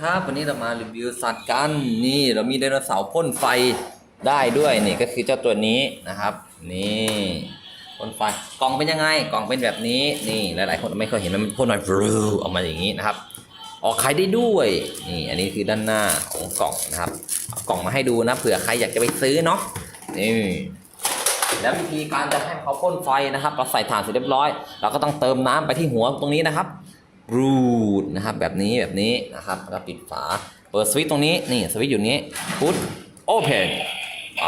ครับวันนี้เรามารีวิวสัตว์กันนี่เรามีไดโนเสาร์พ่นไฟได้ด้วยนี่ก็คือเจ้าตัวนี้นะครับ นี่พ่นไฟกล่องเป็นยังไงกล่องเป็นแบบนี้นี่หลายๆ คนไม่เคยเห็นมันพ่นไฟฟูออกมาอย่างนี้นะครับ ออกไข่ได้ด้วยนี่อันนี้คือด้านหน้าของกล่องนะครับเอากล่องมาให้ดูนะเผื่อใครอยากจะไปซื้อเนาะนี่แล้ววิธีการจะให้เขาพ่นไฟนะครับเราใส่ถ่านเสร็จเรียบร้อย เราก็ต้องเติมน้ำไปที่หัวตรงนี้นะครับ รูดนะครับแบบนี้แบบนี้นะครับแล้วปิดฝา เปิดสวิตช์ตรงนี้นี่สวิตช์อยู่นี้พุทโอเพนไป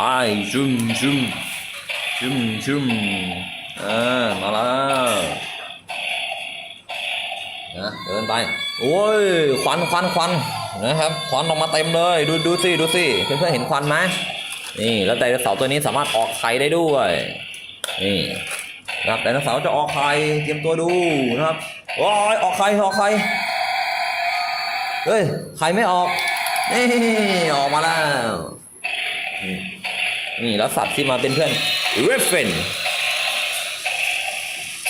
ชุ่มชุ่มชุ่มชุ่มเออมาแล้วนะเดินไปโอ้ยควันควันควันนะครับควันออกมาเต็มเลย ดูดูสิดูสิเพื่อนๆเห็นควันไหมนี่แล้วไดโนเสาร์ตัวนี้สามารถออกไข่ได้ด้วยนี่นะครับไดโนเสาร์จะออกไข่เตรียมตัวดูนะครับ ว้ยออกไข่ออกไข่เฮ้ยไข่ไม่ออกนี่ออกมาแล้วนี่แล้วสัตว์ที่มาเป็นเพื่อนเรฟเฟน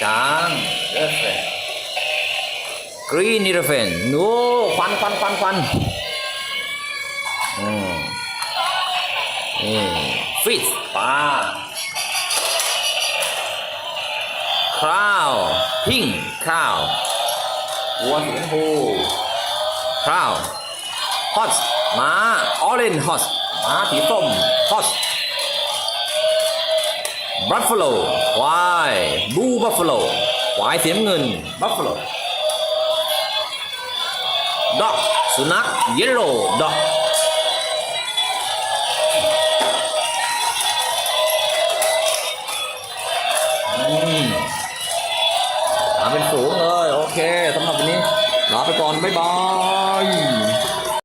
ช้างเรฟเฟนกรีนเรฟเฟนโน้ควันควันควันควันอืมนี่ฟิชปลาข้าว พิงข้าววัวสีชมพูข้าวฮอสม้าออเรนฮอสม้าสีส้มฮอสบัฟฟาโลควายบูบัฟฟาโลควายสีน้ำเงินบัฟฟาโลด็อกสุนัขเยลโล่ด็อก ไปก่อน บ๊ายบาย